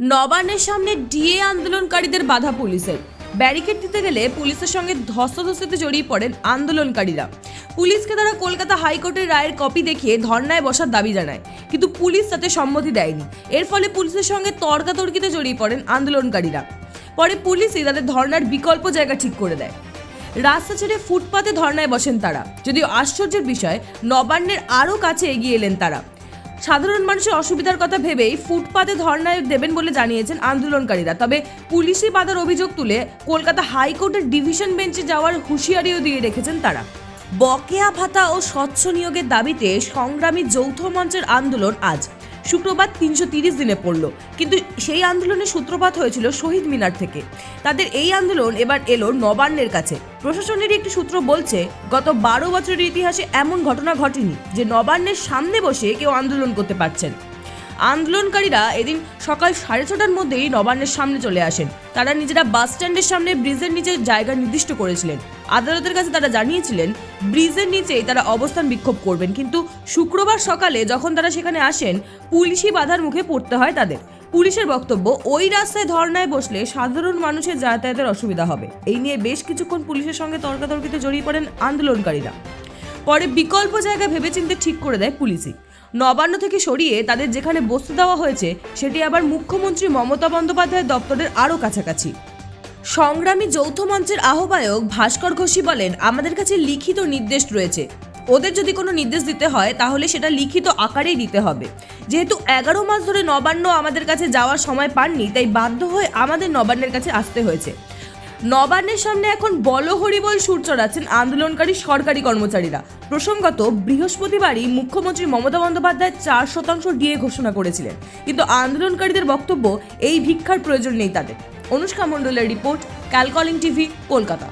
নবান্নের সামনে ডিএ আন্দোলনকারীদের বাধা পুলিশের। ব্যারিকেড দিতে গেলে পুলিশের সঙ্গে ধস্তাধস্তিতে জড়িয়ে পড়েন আন্দোলনকারীরা। পুলিশকে তারা কলকাতা হাইকোর্টের রায়ের কপি দেখিয়ে ধর্নায় বসার দাবি জানায়। কিন্তু পুলিশ তাতে সম্মতি দেয়নি। এর ফলে পুলিশের সঙ্গে তর্কাতর্কিতে জড়িয়ে পড়েন আন্দোলনকারীরা। পরে পুলিশই তাদের ধর্নার বিকল্প জায়গা ঠিক করে দেয়। রাস্তা ছেড়ে ফুটপাতে ধর্নায় বসেন তারা। যদিও আশ্চর্যের বিষয়, নবান্নের আরও কাছে এগিয়ে এলেন তারা। সাধারণ মানুষের অসুবিধার কথা ভেবেই ফুটপাতে ধর্নায় দেবেন বলে জানিয়েছেন আন্দোলনকারীরা। তবে পুলিশি বাধার অভিযোগ তুলে কলকাতা হাইকোর্টের ডিভিশন বেঞ্চে যাওয়ার হুঁশিয়ারিও দিয়ে রেখেছেন তারা। বকেয়া ভাতা ও স্বচ্ছ নিয়োগের দাবিতে সংগ্রামী যৌথ মঞ্চের আন্দোলন আজ। শুক্রবার তিনশো তিরিশ দিনে পড়ল। কিন্তু সেই আন্দোলনের সূত্রপাত হয়েছিল শহীদ মিনার থেকে। তাদের এই আন্দোলন এবার এলো নবান্নের কাছে। প্রশাসনের একটি সূত্র বলছে, গত বারো বছরের ইতিহাসে এমন ঘটনা ঘটেনি যে নবান্নের সামনে বসে কেউ আন্দোলন করতে পারছেন। আন্দোলনকারীরা এদিন সকাল সাড়ে ছটার মধ্যেই নবান্নের সামনে চলে আসেন। তারা নিজেরা বাস স্ট্যান্ডের সামনে ব্রিজের নিচে জায়গা নির্দিষ্ট করেছিলেন। আদালতের কাছে তারা জানিয়েছিলেন, ব্রিজের নিচেই তারা অবস্থান বিক্ষোভ করবেন, কিন্তু শুক্রবার সকালে যখন তারা সেখানে আসেন পুলিশি বাধার মুখে পড়তে হয় তাদের। পুলিশের বক্তব্য, ওই রাস্তায় ধর্নায় বসলে সাধারণ মানুষের যাতায়াতের অসুবিধা হবে। এই নিয়ে বেশ কিছুক্ষণ পুলিশের সঙ্গে তর্কাতর্কিতে জড়িয়ে পড়েন আন্দোলনকারীরা। পরে বিকল্প জায়গা ভেবেচিন্তে ঠিক করে দেয় পুলিশই। নবান্ন থেকে সরিয়ে তাদের যেখানে বসতে দেওয়া হয়েছে, সেটি আবার মুখ্যমন্ত্রী মমতা বন্দ্যোপাধ্যায়ের দপ্তরের আরও কাছাকাছি। সংগ্রামী যৌথ মঞ্চের আহ্বায়ক ভাস্কর ঘোষী বলেন, আমাদের কাছে লিখিত নির্দেশ রয়েছে। ওদের যদি কোনো নির্দেশ দিতে হয়, তাহলে সেটা লিখিত আকারেই দিতে হবে। যেহেতু এগারো মাস ধরে নবান্ন আমাদের কাছে যাওয়ার সময় পাননি, তাই বাধ্য হয়ে আমাদের নবান্নের কাছে আসতে হয়েছে। নবান্নের সামনে এখন বল হরিবল সুর চড়াচ্ছেন আন্দোলনকারী সরকারি কর্মচারীরা। প্রসঙ্গত, বৃহস্পতিবারই মুখ্যমন্ত্রী মমতা বন্দ্যোপাধ্যায় চার শতাংশ ডিএ ঘোষণা করেছিলেন। কিন্তু আন্দোলনকারীদের বক্তব্য, এই ভিক্ষার প্রয়োজন নেই তাদের। অনুষ্কা মণ্ডলের রিপোর্ট, ক্যালকলিং টিভি, কলকাতা।